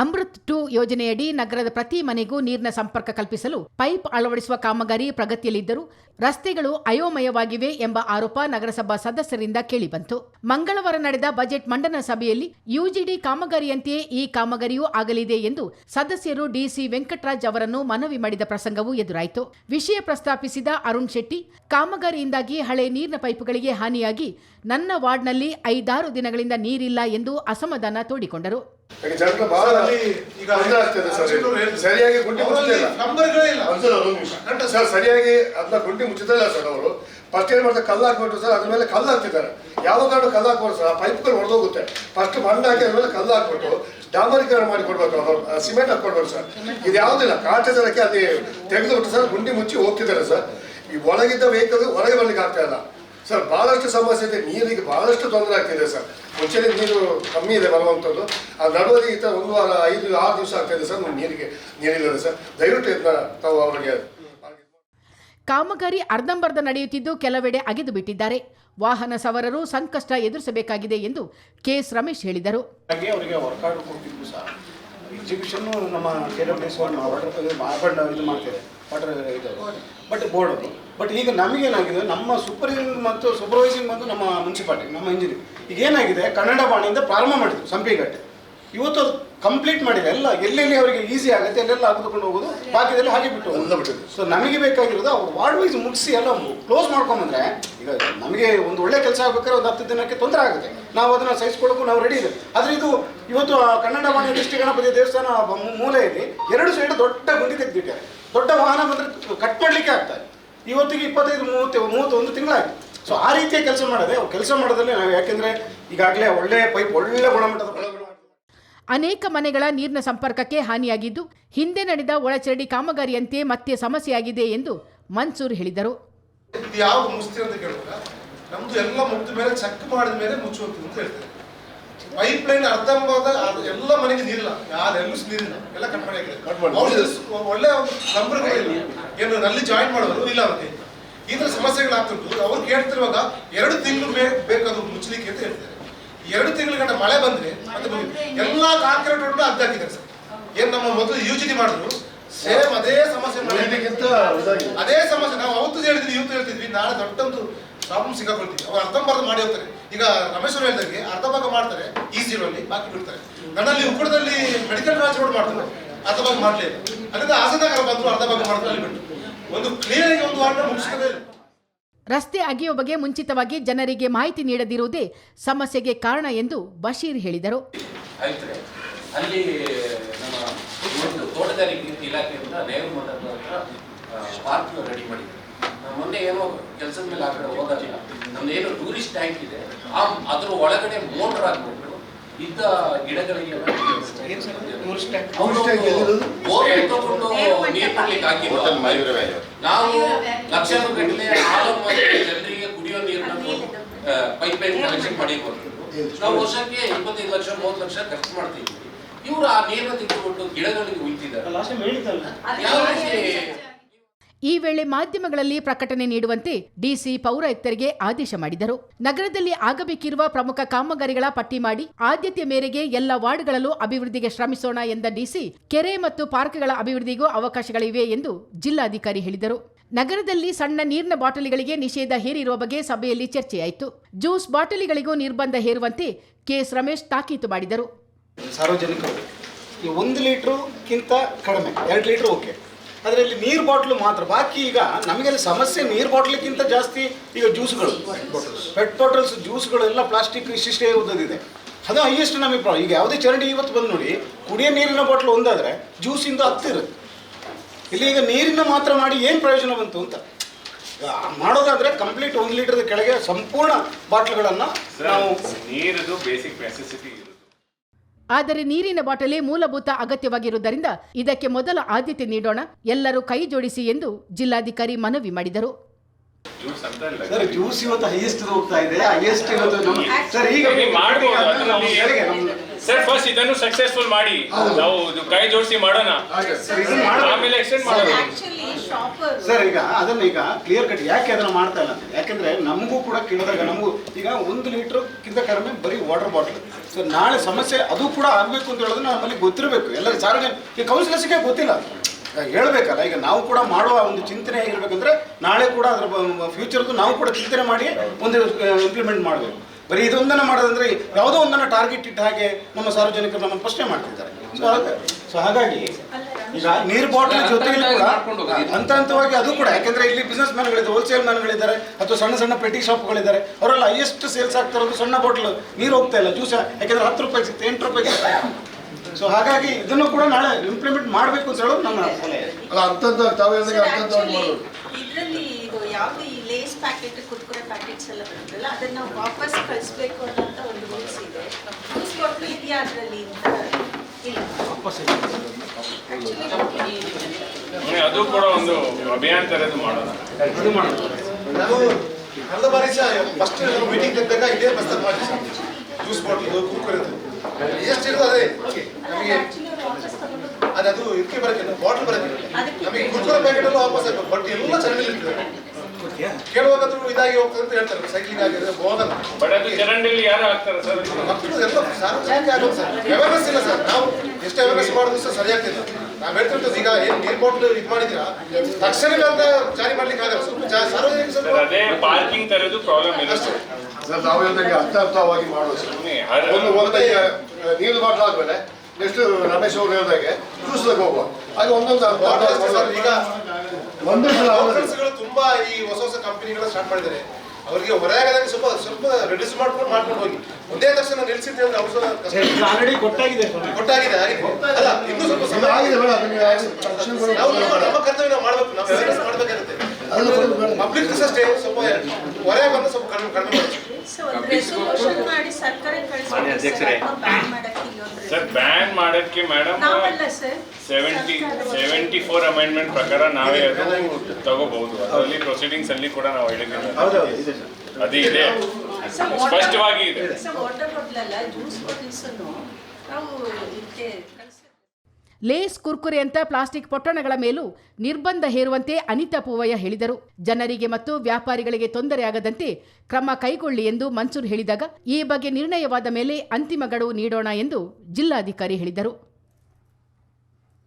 Amrit to ಯೋಜನೆಯಡಿ ನಗರದ ಪ್ರತಿ ಮನೆಗೂ ನೀರಿನ ಸಂಪರ್ಕ ಕಲ್ಪಿಸಲು ಪೈಪ್ ಅಳವಡಿಸುವ ಕಾಮಗಾರಿ ಪ್ರಗತಿಯಲ್ಲಿದ್ದರೂ ರಸ್ತೆಗಳು ಅಯೋಮಯವಾಗಿವೆ ಎಂಬ ಆರೋಪ ನಗರಸಭಾ ಸದಸ್ಯರಿಂದ ಕೇಳಿಬಂತು. ಮಂಗಳವಾರ ನಡೆದ ಬಜೆಟ್ ಮಂಡನ ಸಭೆಯಲ್ಲಿ ಯುಜಿಡಿ ಕಾಮಗಾರಿಯಂತೆಯೇ ಈ ಕಾಮಗಾರಿಯೂ ಆಗಲಿದೆ ಎಂದು ಸದಸ್ಯರು ಡಿಸಿ ವೆಂಕಟರಾಜ್ ಅವರನ್ನು ಮನವಿ ಮಾಡಿದ ಪ್ರಸಂಗವೂ ಎದುರಾಯಿತು. ವಿಷಯ ಪ್ರಸ್ತಾಪಿಸಿದ ಅರುಣ್ ಶೆಟ್ಟಿ, ಕಾಮಗಾರಿಯಿಂದಾಗಿ ಹಳೆ ನೀರಿನ ಪೈಪ್ಗಳಿಗೆ ಹಾನಿಯಾಗಿ ನನ್ನ ವಾರ್ಡ್ನಲ್ಲಿ ಐದಾರು ದಿನಗಳಿಂದ ನೀರಿಲ್ಲ ಎಂದು ಅಸಮಾಧಾನ ತೋಡಿಕೊಂಡರು. ಜನರು ಬಹಳ ಈಗ ತೊಂದರೆ ಆಗ್ತದೆ ಸರ್ ಸರಿಯಾಗಿ ಗುಂಡಿ ಮುಚ್ಚುತ್ತಾ ಇಲ್ಲ ನಂಬರ್ಗಳೇ ಇಲ್ಲ. ಒಂದು ಸರ್, ಒಂದು ನಿಮಿಷ. ಸರ್. ಸರಿಯಾಗಿ ಅದನ್ನ ಗುಂಡಿ ಮುಚ್ಚಿದಲ್ಲ ಸರ್ ಅವರು. ಫಸ್ಟ್ ಏನ್ ಮಾಡ್ತಾರೆ? ಕಲ್ಲು ಹಾಕ್ಬಿಟ್ಟು ಸರ್ ಅದ್ರ ಮೇಲೆ ಕಲ್ಲು ಹಾಕ್ತಿದ್ದಾರೆ. ಯಾವ ಕಾರಣ ಕಲ್ಲು ಹಾಕ್ಬೋದು ಸರ್? ಪೈಪ್ಗಳು ಹೊಡೆದೋಗುತ್ತೆ ಫಸ್ಟ್ ಮಣ್ಣು ಹಾಕಿ ಅದ್ರ ಮೇಲೆ ಕಲ್ಲು ಹಾಕ್ಬಿಟ್ಟು ಡಾಂಬರೀಕರಣ ಮಾಡಿ ಕೊಡ್ಬೇಕು ಅವರು ಸಿಮೆಂಟ್ ಹಾಕೊಡ್ಬೇಕು ಸರ್. ಇದು ಯಾವುದಿಲ್ಲ ಕಾಟೇಜರಕ್ಕೆ ಅದೇ ತೆಗೆದುಬಿಟ್ಟು ಸರ್ ಗುಂಡಿ ಮುಚ್ಚಿ ಹೋಗ್ತಿದ್ದಾರೆ ಸರ್. ಈ ಒಳಗಿದ್ದ ವೆಹಿಕಲ್ ಹೊರಗೆ ಬರ್ಲಿಕ್ಕೆ ಆಗ್ತಾ ಇಲ್ಲ. ಸರ್ ಬಹಳಷ್ಟು ಸಮಸ್ಯೆ ಇದೆ. ನೀರಿಗೆ ಬಹಳಷ್ಟು ತೊಂದರೆ ಆಗ್ತಿದೆ ಸರ್. ಮುಂಚೆನೇ ನೀರು ಕಮ್ಮಿ ಇದೆ ಬರುವಂಥದ್ದು ಆ ನಡುವಲ್ಲಿ ಈ ಥರ ಒಂದು ವಾರ ಐದು ಆರು ದಿವಸ ಆಗ್ತಾಯಿದೆ ಸರ್ ನೀರಿಗೆ ನೀರಿಲ್ಲ ಸರ್. ದಯವಿಟ್ಟು ಇದನ್ನ ತಾವು ಅವರಿಗೆ ಕಾಮಗಾರಿ ಅರ್ಧಂಬರ್ಧ ನಡೆಯುತ್ತಿದ್ದು ಕೆಲವೆಡೆ ಅಗೆದು ಬಿಟ್ಟಿದ್ದಾರೆ. ವಾಹನ ಸವಾರರು ಸಂಕಷ್ಟ ಎದುರಿಸಬೇಕಾಗಿದೆ ಎಂದು ಕೆಎಸ್ ರಮೇಶ್ ಹೇಳಿದರು. ಅವರಿಗೆ ಎಕ್ಸಿಕ್ಯೂಷನ್ ನಮ್ಮ ಕೆ ಡಬ್ಲ್ಯೂ ಎಸ್ ವಾಟರ್ ಇದು ಮಾಡ್ತೇವೆ. ವಾಟರ್ ಇದು. ಬಟ್ ಬೋರ್ಡ್ ಅದು. ಬಟ್ ಈಗ ನಮಗೇನಾಗಿದೆ, ನಮ್ಮ ಸೂಪರಿಂಗ್ ಮತ್ತು ಸೂಪರ್ವೈಸಿಂಗ್ ಮತ್ತು ನಮ್ಮ ಮುನ್ಸಿಪಾಲ್ಟಿ ನಮ್ಮ ಇಂಜಿನಿಯರ್ ಈಗ ಏನಾಗಿದೆ, ಕನ್ನಡ ಬಾಣಿಯಿಂದ ಪ್ರಾರಂಭ ಮಾಡಿದ್ರು, ಸಂಪಿಗಟ್ಟೆ. ಇವತ್ತು ಅದು ಕಂಪ್ಲೀಟ್ ಮಾಡಿದೆ ಎಲ್ಲ ಎಲ್ಲೆಲ್ಲಿ ಅವರಿಗೆ ಈಸಿ ಆಗುತ್ತೆ ಅಲ್ಲೆಲ್ಲ ಅಗೆದುಕೊಂಡು ಹೋಗೋದು ಬಾಕಿದೆಲ್ಲ ಹಾಗೆ ಬಿಟ್ಟು. ಎಲ್ಲ. ಸೊ ನಮಗೆ ಬೇಕಾಗಿರೋದು ಅವ್ರು ವಾರ್ಡ್ ವೈಸ್ ಮುಗಿಸಿ ಎಲ್ಲ ಕ್ಲೋಸ್ ಮಾಡ್ಕೊಂಬಂದ್ರೆ ಈಗ ನಮಗೆ ಒಂದು ಒಳ್ಳೆ ಕೆಲಸ ಆಗ್ಬೇಕಾದ್ರೆ ಒಂದು ಹತ್ತು ದಿನಕ್ಕೆ ತೊಂದರೆ ಆಗುತ್ತೆ. ನಾವು ಅದನ್ನು ಸಹಿಸ್ಕೊಳ್ಳೋಕ್ಕೂ ನಾವು ರೆಡಿ ಇದೆ ಆದರೆ ಇದು ಇವತ್ತು ಆ ಕನ್ನಡ ವಾಣಿ ದೃಷ್ಟಿ ಗಣಪತಿ ದೇವಸ್ಥಾನ ಮೂಲೆಯಲ್ಲಿ ಎರಡು ಸೈಡ್ ದೊಡ್ಡ ಗುಂಡಿ ತೆಗೆದಿದ್ದಾರೆ ದೊಡ್ಡ ವಾಹನ ಬಂದರೆ ಕಟ್ ಮಾಡಲಿಕ್ಕೆ ಆಗ್ತದೆ ಇವತ್ತಿಗೆ ಇಪ್ಪತ್ತೈದು ಮೂವತ್ತು ಮೂವತ್ತೊಂದು ತಿಂಗಳಾಯಿತು. ಸೊ ಆ ರೀತಿಯ ಕೆಲಸ ಮಾಡಿದೆ ಕೆಲಸ ಮಾಡೋದಲ್ಲಿ ನಾವು ಯಾಕೆಂದರೆ ಈಗಾಗಲೇ ಒಳ್ಳೆ ಪೈಪ್ ಒಳ್ಳೆ ಗುಣಮಟ್ಟದ ಅನೇಕ ಮನೆಗಳ ನೀರಿನ ಸಂಪರ್ಕಕ್ಕೆ ಹಾನಿಯಾಗಿದ್ದು ಹಿಂದೆ ನಡೆದ ಒಳಚರಂಡಿ ಕಾಮಗಾರಿಯಂತೆ ಮತ್ತೆ ಸಮಸ್ಯೆಯಾಗಿದೆ ಎಂದು ಮನ್ಸೂರ್ ಹೇಳಿದರು. ಇದು ಯಾವ ಮುಸ್ತಿ ಅಂತ ಕೇಳುವಾಗ ನಮ್ದು ಎಲ್ಲ ಮುಗ್ದ ಮೇಲೆ ಚೆಕ್ ಮಾಡಿದ ಮೇಲೆ ಮುಚ್ಚುವಂಥದ್ದು ಅಂತ ಹೇಳ್ತಾರೆ. ಪೈಪ್ ಲೈನ್ ಅರ್ಧಂಬರ್ಧ ಅದು ಎಲ್ಲ ಮನೆಗೆ ನೀರಿಲ್ಲ. ಯಾರೆಲ್ಲೂ ನೀರಿಲ್ಲ. ಎಲ್ಲ ಕಟ್ ಮಾಡಿ. ಒಳ್ಳೆ ನಂಬರ್ ಏನು ನಲ್ಲಿ ಜಾಯಿನ್ ಮಾಡೋದು ಇಲ್ಲ ಅಂತ ಈ ಥರ ಸಮಸ್ಯೆಗಳಾಗ್ತಿರ್ಬೋದು. ಅವ್ರು ಕೇಳ್ತಿರುವಾಗ ಎರಡು ತಿಂಗಳು ಬೇಕಾದ್ರು ಮುಚ್ಚಲಿಕ್ಕೆ ಅಂತ ಹೇಳ್ತಾರೆ. ಎರಡು ತಿಂಗಳ ಗಂಟೆ ಮಳೆ ಬಂದ್ರೆ ಎಲ್ಲ ಕಾಂಕ್ರೀಟ್ ರೋಡ್ ಅದ್ದಾಕಿದ್ದಾರೆ ಸರ್. ಏನ್ ನಮ್ಮ ಮೊದಲು ಯು ಜಿ ಮಾಡಿದ್ರು ಸೇಮ್ ಅದೇ ಸಮಸ್ಯೆ ಅದೇ ಸಮಸ್ಯೆ. ನಾವು ಅವತ್ತು ಹೇಳಿದ್ವಿ ಇವತ್ತು ಹೇಳ್ತಿದ್ವಿ. ನಾಳೆ ದೊಡ್ಡೊಂದು ಪ್ರಾಬ್ಲಮ್ ಸಿಕ್ಕಾಕೊಳ್ತೀವಿ. ಅವ್ರು ಅರ್ಧಂಬರ್ಧ ಮಾಡಿ ಹೋಗ್ತಾರೆ ಈಗ ರಮೇಶ್ವರ ಹೇಳಿದಂಗೆ ಅರ್ಧ ಭಾಗ ಮಾಡ್ತಾರೆ ಈ ಅಲ್ಲಿ ಬಾಕಿ ಬಿಡ್ತಾರೆ. ನನ್ನಲ್ಲಿ ಉಕ್ಕಡದಲ್ಲಿ ಮೆಡಿಕಲ್ ಬ್ರಾಂಚ್ ರೋಡ್ ಮಾಡ್ತಾರೆ. ಅರ್ಧ ಭಾಗ ಮಾಡಲಿಲ್ಲ ಅದರಿಂದ ಹಾಸನಗರ ಬಂದ್ರು ಅರ್ಧ ಭಾಗ ಮಾಡ್ತಾರೆ ಅಲ್ಲಿ ಬಿಟ್ಟು ಒಂದು ಕ್ಲಿಯರ್ ಆಗಿ ಒಂದು ವಾರ ಮುಗಿಸ್ಕೊಂಡೇ ರಸ್ತೆ ಅಗೆಯುವ ಬಗ್ಗೆ ಮುಂಚಿತವಾಗಿ ಜನರಿಗೆ ಮಾಹಿತಿ ನೀಡದಿರುವುದೇ ಸಮಸ್ಯೆಗೆ ಕಾರಣ ಎಂದು ಬಶೀರ್ ಹೇಳಿದರು. ಅಲ್ಲಿ ನಮ್ಮ ರೆಡಿ ಮೊನ್ನೆ ಏನೋ ಕೆಲಸದ ಮೇಲೆ ಆ ಕಡೆ ಹೋಗೋದಿಲ್ಲ ನಮ್ದು ಏನು ಟೂರಿಸ್ಟ್ ಟ್ಯಾಂಕ್ ಇದೆ ಅದ್ರ ಒಳಗಡೆ ಮೋಟರ್ ಹಾಕ್ಬಿಟ್ಟು ಇದ್ದ ಗಿಡಗಳಿಗೆ ನಾವು ಲಕ್ಷಾಂತರ ಗಟ್ಟಲೆ ಜನರಿಗೆ ಕುಡಿಯೋ ನೀರನ್ನ ಪೈಪ್ ಲೈನ್ ಕನೆಕ್ಷನ್ ಮಾಡಿ ನಾವು ವರ್ಷಕ್ಕೆ ಇಪ್ಪತ್ತೈದು ಲಕ್ಷ ಮೂವತ್ತು ಲಕ್ಷ ಖರ್ಚು ಮಾಡ್ತೀವಿ ಇವರು ಆ ನೀರನ್ನ ತೆಗೆದುಕೊಂಡು ಗಿಡಗಳಿಗೆ ಉಯ್ತಿದ್ದಾರೆ. ಈ ವೇಳೆ ಮಾಧ್ಯಮಗಳಲ್ಲಿ ಪ್ರಕಟಣೆ ನೀಡುವಂತೆ ಡಿಸಿ ಪೌರಾಯುಕ್ತರಿಗೆ ಆದೇಶ ಮಾಡಿದರು. ನಗರದಲ್ಲಿ ಆಗಬೇಕಿರುವ ಪ್ರಮುಖ ಕಾಮಗಾರಿಗಳ ಪಟ್ಟಿ ಮಾಡಿ ಆದ್ಯತೆ ಮೇರೆಗೆ ಎಲ್ಲ ವಾರ್ಡ್ಗಳಲ್ಲೂ ಅಭಿವೃದ್ಧಿಗೆ ಶ್ರಮಿಸೋಣ ಎಂದ ಡಿಸಿ, ಕೆರೆ ಮತ್ತು ಪಾರ್ಕ್ಗಳ ಅಭಿವೃದ್ಧಿಗೂ ಅವಕಾಶಗಳಿವೆ ಎಂದು ಜಿಲ್ಲಾಧಿಕಾರಿ ಹೇಳಿದರು. ನಗರದಲ್ಲಿ ಸಣ್ಣ ನೀರಿನ ಬಾಟಲಿಗಳಿಗೆ ನಿಷೇಧ ಹೇರಿರುವ ಬಗ್ಗೆ ಸಭೆಯಲ್ಲಿ ಚರ್ಚೆಯಾಯಿತು. ಜ್ಯೂಸ್ ಬಾಟಲಿಗಳಿಗೂ ನಿರ್ಬಂಧ ಹೇರುವಂತೆ ಕೆಎಸ್ ರಮೇಶ್ ತಾಕೀತು ಮಾಡಿದರು. ಸಾರ್ವಜನಿಕರು ಒಂದು ಲೀಟ್ರುಕ್ಕಿಂತ ಕಡಿಮೆ, ಎರಡು ಲೀಟ್ರ್ ಓಕೆ. ಆದರೆ ಇಲ್ಲಿ ನೀರು ಬಾಟ್ಲು ಮಾತ್ರ. ಬಾಕಿ ಈಗ ನಮಗೆಲ್ಲ ಸಮಸ್ಯೆ ನೀರು ಬಾಟ್ಲಿಗಿಂತ ಜಾಸ್ತಿ ಈಗ ಜ್ಯೂಸ್ಗಳು. ಪೆಟ್ ಬಾಟಲ್ಸ್ ಜ್ಯೂಸ್ಗಳು ಎಲ್ಲ ಪ್ಲಾಸ್ಟಿಕ್ ವಿಶಿಷ್ಟೇ ಉದ್ದದಿದೆ ಅದು ಹೈಯೆಸ್ಟ್ ನಮಗೆ ಪ್ರಾಬ್ಲಮ್ ಈಗ ಯಾವುದೇ ಚರಂಡಿ ಇವತ್ತು ಬಂದು ನೋಡಿ ಕುಡಿಯೋ ನೀರಿನ ಬಾಟ್ಲು ಒಂದಾದರೆ ಜ್ಯೂಸಿಂದ ಹತ್ತಿರುತ್ತೆ ಇಲ್ಲಿ ಈಗ ನೀರಿನ ಮಾತ್ರ ಮಾಡಿ ಏನು ಪ್ರಯೋಜನ ಬಂತು ಅಂತ? ಮಾಡೋದಾದರೆ ಮಾಡೋದಾದ್ರೆ ಕಂಪ್ಲೀಟ್ ಒಂದು ಲೀಟರ್ ಕೆಳಗೆ ಸಂಪೂರ್ಣ ಬಾಟ್ಲುಗಳನ್ನು ನಾವು ನೀರದು ಬೇಸಿಕ್ ನೆಸೆಸಿಟಿ ಇರುತ್ತೆ. ಆದರೆ ನೀರಿನ ಬಾಟಲಿ ಮೂಲಭೂತ ಅಗತ್ಯವಾಗಿರುವುದರಿಂದ ಇದಕ್ಕೆ ಮೊದಲ ಆದ್ಯತೆ ನೀಡೋಣ. ಎಲ್ಲರೂ ಕೈ ಜೋಡಿಸಿ ಎಂದು ಜಿಲ್ಲಾಧಿಕಾರಿ ಮನವಿ ಮಾಡಿದರು. ಜ್ಯೂಸ್ ಅಂತ ಇಲ್ಲ ಸರ್ ಜ್ಯೂಸ್ ಇವತ್ತು ಹೈಯೆಸ್ಟ್ ಹೋಗ್ತಾ ಇದೆ. ಹೈಯೆಸ್ಟ್ ಇವತ್ತು ಸರ್ ಈಗ ಮಾಡ್ಬೋದು, ಸರ್ ಫಸ್ಟ್ ಇದನ್ನು ಸಕ್ಸಸ್ಫುಲ್ ಮಾಡಿ. ನಾವು ಇದು ಕೈ ಜೋಡಿಸಿ ಮಾಡೋಣ. ಸರ್ ಇದನ್ನ ಮಾಡೋದು ಆಮೇಲೆ ಎಕ್ಸ್ಟೆಂಡ್ ಮಾಡೋಣ. ಸರ್. ಈಗ ಅದನ್ನ ಈಗ ಕ್ಲಿಯರ್ ಕಟ್ ಯಾಕೆ ಅದನ್ನ ಮಾಡ್ತಾ ಇಲ್ಲ ಯಾಕಂದ್ರೆ ನಮಗೂ ಕೂಡ ಕೇಳಿದಾಗ ನಮಗೂ ಈಗ ಒಂದು ಲೀಟರ್ ಕಿಂತ ಕಡಿಮೆ ಬರೀ ವಾಟರ್ ಬಾಟಲ್ ಸೊ ನಾಳೆ ಸಮಸ್ಯೆ ಅದು ಕೂಡ ಆಗಬೇಕು ಅಂತ ಹೇಳೋದು ನಮ್ಮಲ್ಲಿ ಗೊತ್ತಿರಬೇಕು. ಎಲ್ಲ ಸಾರ್ವಜನಿಕ ಈ ಕೌನ್ಸಿಲರ್ಸ್ಗೆ ಗೊತ್ತಿಲ್ಲ. ಹೇಳ್ಬೇಕಲ್ಲ ಈಗ ನಾವು ಕೂಡ ಮಾಡುವ ಒಂದು ಚಿಂತನೆ ಹೇಗಿರ್ಬೇಕಂದ್ರೆ ನಾಳೆ ಕೂಡ ಅದರ ಫ್ಯೂಚರ್ದು ನಾವು ಕೂಡ ಚಿಂತನೆ ಮಾಡಿ ಒಂದು ಇಂಪ್ಲಿಮೆಂಟ್ ಮಾಡಬೇಕು. ಬರೀ ಇದೊಂದನ್ನು ಮಾಡೋದಂದ್ರೆ ಯಾವುದೋ ಒಂದನ್ನು ಟಾರ್ಗೆಟ್ ಇಟ್ಟ ಹಾಗೆ ನಮ್ಮ ಸಾರ್ವಜನಿಕರು ನಮ್ಮನ್ನು ಪ್ರಶ್ನೆ ಮಾಡ್ತಿದ್ದಾರೆ. ಸೊ ಹಾಗಾಗಿ ಸೊ ಹಾಗಾಗಿ ಈಗ ನೀರು ಬಾಟಲ್ ಜೊತೆಗೆ ಕೂಡ ಹಂತ ಹಂತವಾಗಿ ಅದು ಕೂಡ ಯಾಕಂದ್ರೆ ಇಲ್ಲಿ ಬಿಸ್ನೆಸ್ ಮ್ಯಾನ್ಗಳಿದ್ದಾರೆ ಹೋಲ್ಸೇಲ್ ಮ್ಯಾನ್ಗಳಿದ್ದಾರೆ ಅಥವಾ ಸಣ್ಣ ಸಣ್ಣ ಪೆಟಿ ಶಾಪ್ಗಳಿದ್ದಾರೆ ಅವರೆಲ್ಲ ಹೈಯೆಸ್ಟ್ ಸೇಲ್ಸ್ ಆಗ್ತಾ ಇರೋದು ಸಣ್ಣ ಬಾಟಲ್ ನೀರು ಹೋಗ್ತಾ ಇಲ್ಲ ಜ್ಯೂಸ್ ಯಾಕಂದ್ರೆ ಹತ್ತು ರೂಪಾಯಿ ಸಿಗ್ತದೆ ಎಂಟು ರೂಪಾಯಿ ಸಿಗ್ತಾ ಸೊ ಹಾಗಾಗಿ ಇದನ್ನು ಕೂಡ ನಾಳೆ ಇಂಪ್ಲಿಮೆಂಟ್ ಮಾಡಬೇಕು ಅಂತ ಹೇಳೋದು ನಮ್ಮ ತಾವೇ ಅಲ್ಲ ಅಂತಂತ ತಾವು ಲೇಸ್ ಪ್ಯಾಕೆಟ್ ಕುರ್ಕುರೆ ಪ್ಯಾಕೆಟ್ಸ್ ಎಲ್ಲ ಬರುತ್ತಲ್ಲ ಅದನ್ನ ವಾಪಸ್ ಕಳಿಸ್ಬೇಕು ಅನ್ನೋಂಥ ಒಂದು ರೂಲ್ಸ್ ಇದೆ. ರೂಲ್ಸ್ ಕೊಟ್ಟು ಇದೆಯಾ ಅದರಲ್ಲಿ ಅಂತ? ಇಲ್ಲ. ಹ್ಮ್, ಅದು ಕೂಡ ಒಂದು ಅಭಿಯಾನ ತರದ್ದು ಮಾಡೋಣ. ಕಳೆದ ಬಾರಿ ಸಹ ಫಸ್ಟ್ ಮೀಟಿಂಗ್ ಇದ್ದಾಗ ಇದೇ ಬಸ್ ಮಾಡಿ ಜ್ಯೂಸ್ ಬಾಟಲ್ ಕುರ್ಕುರೆದು ಎಷ್ಟು ಇರೋದು ಅದೇ. ನಮಗೆ ಅದು ವಾಪಸ್ ತಗೊಂಡು ಅದದು ಇದಕ್ಕೆ ಬರೋಕ್ಕಿಲ್ಲ ಬಾಟ್ಲ್ ಅದಕ್ಕೆ ನಮಗೆ ಕುರ್ಕುರೆ ಪ್ಯಾಕೆಟ್ ಎಲ್ಲ ವಾಪಸ್ ಆಗ್ಬೇಕು ಬಟ್ ಎಲ್ಲ ಚೆನ್ನಾಗಿ ಇರ್ತದೆ ಕೇಳುವಾಗಾದ್ರೂ ಇದಾಗಿ ಹೋಗ್ತದೆ ಅಂತ ಹೇಳ್ತಾರೆ. ಸೈಕ್ಲಿಂಗ್ ಆಗಿದೆ ಹೋಗಲ್ಲ ಬಟ್ ಅದು ಚರಂಡಿಲಿ ಯಾರು ಹಾಕ್ತಾರೆ ಸರ್? ಮಕ್ಕಳು ಎಲ್ಲ ಸಾರ್ವಜನಿಕ ಆಗೋದು ಸರ್. ಅವೇರ್ನೆಸ್ ಇಲ್ಲ ಸರ್. ನಾವು ಎಷ್ಟು ಅವೇರ್ನೆಸ್ ಮಾಡೋದು ಸರ್ ಸರಿಯಾಗ್ತಿಲ್ಲ ನಾವು ಹೇಳ್ತಿರ್ತದೆ ಈಗ ಏನು ನೀರ್ ಬಾಟ್ಲ್ ಇದು ಮಾಡಿದೀರಾ ತಕ್ಷಣವೇ ಅಂತ ಜಾರಿ ಮಾಡ್ಲಿಕ್ಕೆ ಆಗಲ್ಲ. ಸ್ವಲ್ಪ ಸಾರ್ವಜನಿಕ ಸರ್ ಸ್ವಲ್ಪ ಅದೇ ಪಾರ್ಕಿಂಗ್ ತರದು ಪ್ರಾಬ್ಲಮ್ ಇಲ್ಲ ಸರ್ ನಾವು ಹೇಳಿದಾಗ ಅರ್ಥ ಅರ್ಥವಾಗಿ ಮಾಡೋದು ಸರ್ ಒಂದು ಒಂದು ಈಗ ನೀರು ಬಾಟ್ಲ್ ಆದ್ಮೇಲೆ ನೆಕ್ಸ್ಟ್ ರಮೇಶ್ ಅವ್ರು ಹೇಳಿದಾಗೆ ಜ್ಯೂಸ್ದಾಗ ಹೋಗುವ ಹಾಗೆ ಒಂದೊಂದು ಅರ್ಥ ಈಗ ಒಂದೇ ಸಲ ಅವ್ರು- ತುಂಬಾ ಈ ಹೊಸ ಹೊಸ ಕಂಪನಿಗಳು ಸ್ಟಾರ್ಟ್ ಮಾಡಿದ್ದಾರೆ. ಅವರಿಗೆ ಹೊರೆ ಸ್ವಲ್ಪ ಸ್ವಲ್ಪ ರಿಡ್ಯೂಸ್ ಮಾಡ್ಕೊಂಡು ಮಾಡ್ಕೊಂಡು ಹೋಗಿ. ಒಂದೇ ತಕ್ಷಣ ನಿಲ್ಸಿದ್ದೆ ಅಂದ್ರೆ ಅವ್ರು ಸ್ವಲ್ಪ ಆಲ್ರೆಡಿ ಕೊಟ್ಟಾಗಿದೆ. ಕೊಟ್ಟಾಗಿದೆ ಅಲ್ಲ ಇನ್ನೂ ಸ್ವಲ್ಪ ಸಮಯ ಆಗಿದೆ ನಾವು ನಮ್ಮ ನಮ್ಮ ಕರ್ತವ್ಯ ನಾವು ಮಾಡ್ಬೇಕು ನಾವು ಅವೇರ್ನೆಸ್ ಮಾಡ್ಬೇಕಾಗುತ್ತೆ. ಪಬ್ಲಿಕ್ ಅಷ್ಟೇ ಸ್ವಲ್ಪ ಹೊರಗೆ ಬಂದು ಸ್ವಲ್ಪ ಕಡಿಮೆ ಕಡಿಮೆ ಮಾಡಿ ಸೊ ಬ್ಯಾನ್ ಮಾಡಕ್ಕೆ ಸರ್ ಬ್ಯಾನ್ ಮಾಡೋದಕ್ಕೆ ಮೇಡಮ್ ನಾವಲ್ಲ sir seventy seventy four amendment ಪ್ರಕಾರ ನಾವೇ ಅದು ತಗೋಬಹುದು. ಅದರಲ್ಲಿ ಪ್ರೊಸೀಡಿಂಗ್ಸ್ ಅಲ್ಲಿ ಕೂಡ ನಾವು ಹೇಳಿದ್ದೀವಿ. ಅದೇ ಇದೆ ಸರ್ ಅದು ಇದೆ. ಸ್ಪಷ್ಟವಾಗಿ ಇದೆ. ನಾವು ಇದಕ್ಕೆ ಲೇಸ್ ಕುರ್ಕುರೆ ಅಂತ ಪ್ಲಾಸ್ಟಿಕ್ ಪೊಟ್ಟಣಗಳ ಮೇಲೂ ನಿರ್ಬಂಧ ಹೇರುವಂತೆ ಅನಿತಾ ಪೂವಯ್ಯ ಹೇಳಿದರು. ಜನರಿಗೆ ಮತ್ತು ವ್ಯಾಪಾರಿಗಳಿಗೆ ತೊಂದರೆಯಾಗದಂತೆ ಕ್ರಮ ಕೈಗೊಳ್ಳಿ ಎಂದು ಮನ್ಸೂರ್ ಹೇಳಿದಾಗ ಈ ಬಗ್ಗೆ ನಿರ್ಣಯವಾದ ಮೇಲೆ ಅಂತಿಮ ಗಡುವು ನೀಡೋಣ ಎಂದು ಜಿಲ್ಲಾಧಿಕಾರಿ ಹೇಳಿದರು.